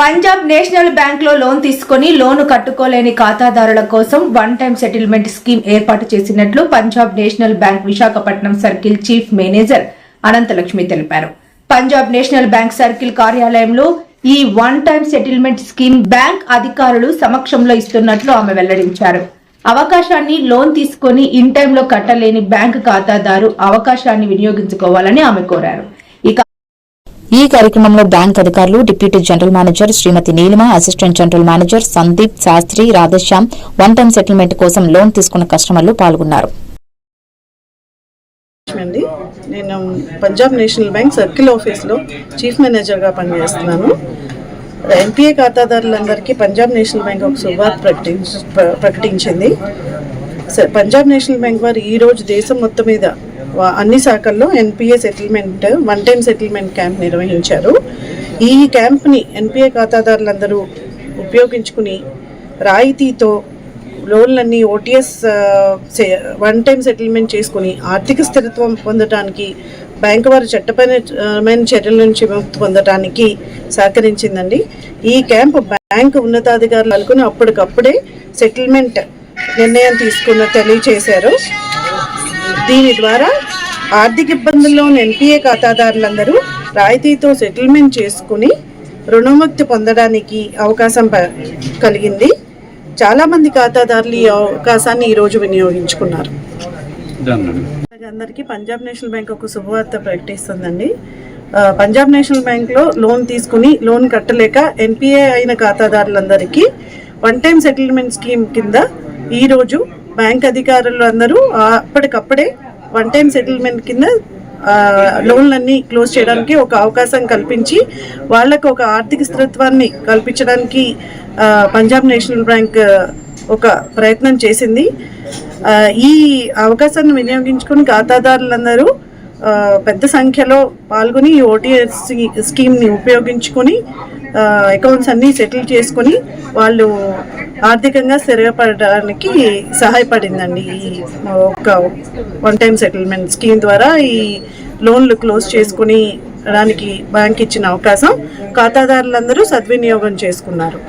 Punjab national బ్యాంక్లో loan తీసుకుని loan కట్టుకోలేని ఖాతాదారుల కోసం వన్ టైం సెటిల్మెంట్ స్కీమ్ ఏర్పాటు చేసినట్లు Punjab national bank Visakhapatnam circle chief manager Ananthalakshmi తెలిపారు. పంజాబ్ నేషనల్ బ్యాంక్ సర్కిల్ కార్యాలయంలో ఈ one time settlement scheme bank అధికారులు సమక్షంలో ఇస్తున్నట్లు ఆమె వెల్లడించారు. అవకాశాన్ని లోన్ తీసుకొని ఇన్ టైంలో కట్టలేని బ్యాంక్ ఖాతాదారు అవకాశాన్ని వినియోగించుకోవాలని ఆమె కోరారు. ఈ కార్యక్రమంలో బ్యాంక్ అధికారులు deputy general manager Shrimati Neelima assistant general manager Sandeep Shastri Radhashyam one time settlement కోసం లోన్ తీసుకున్న కస్టమర్లు పాల్గొన్నారు. నేను పంజాబ్ నేషనల్ బ్యాంక్ సర్కిల్ ఆఫీస్లో చీఫ్ మేనేజర్గా పనిచేస్తున్నాను. ఎన్పిఏ ఖాతాదారులందరికీ పంజాబ్ నేషనల్ బ్యాంక్ ఒక శుభార్త ప్రకటించింది. పంజాబ్ నేషనల్ బ్యాంక్ వారు ఈరోజు దేశం మొత్తం మీద అన్ని శాఖల్లో NPA settlement one time settlement camp నిర్వహించారు. ఈ క్యాంప్ని ఎన్పిఏ ఖాతాదారులందరూ ఉపయోగించుకుని రాయితీతో లోన్లన్నీ ఓటీఎస్ వన్ టైం సెటిల్మెంట్ చేసుకుని ఆర్థిక స్థిరత్వం పొందడానికి బ్యాంకు వారి చట్టపరమైన చర్యల నుంచి విముక్తి పొందడానికి సహకరించిందండి. ఈ క్యాంప్ బ్యాంకు ఉన్నతాధికారులు అనుకుని అప్పటికప్పుడే సెటిల్మెంట్ నిర్ణయం తీసుకున్న తెలియచేశారు. దీని ద్వారా ఆర్థిక ఇబ్బందుల్లో ఉన్న ఎన్పిఏ ఖాతాదారులందరూ రాయితీతో సెటిల్మెంట్ చేసుకుని రుణముక్తి పొందడానికి అవకాశం కలిగింది. చాలామంది ఖాతాదారులు ఈ అవకాశాన్ని ఈరోజు వినియోగించుకున్నారు. అందరికీ పంజాబ్ నేషనల్ బ్యాంక్ ఒక శుభవార్త ప్రకటిస్తుందండి. పంజాబ్ నేషనల్ బ్యాంక్లో లోన్ తీసుకుని లోన్ కట్టలేక ఎన్పిఏ అయిన ఖాతాదారులందరికీ వన్ టైం సెటిల్మెంట్ స్కీమ్ కింద ఈరోజు బ్యాంక్ అధికారులు అందరూ అప్పటికప్పుడే వన్ టైం సెటిల్మెంట్ కింద లోన్లన్నీ క్లోజ్ చేయడానికి ఒక అవకాశం కల్పించి వాళ్ళకు ఒక ఆర్థిక స్థిరత్వాన్ని కల్పించడానికి పంజాబ్ నేషనల్ బ్యాంక్ ఒక ప్రయత్నం చేసింది. ఈ అవకాశాన్ని వినియోగించుకుని ఖాతాదారులందరూ పెద్ద సంఖ్యలో పాల్గొని ఈ ఓటీఎస్ స్కీమ్ని ఉపయోగించుకొని అకౌంట్స్ అన్నీ సెటిల్ చేసుకొని వాళ్ళు ఆర్థికంగా స్థిరపడడానికి సహాయపడిందండి ఈ ఒక వన్ టైం సెటిల్మెంట్ స్కీమ్ ద్వారా ఈ లోన్లు క్లోజ్ చేసుకుని దానికి బ్యాంక్ ఇచ్చిన అవకాశం ఖాతాదారులందరూ సద్వినియోగం చేసుకున్నారు.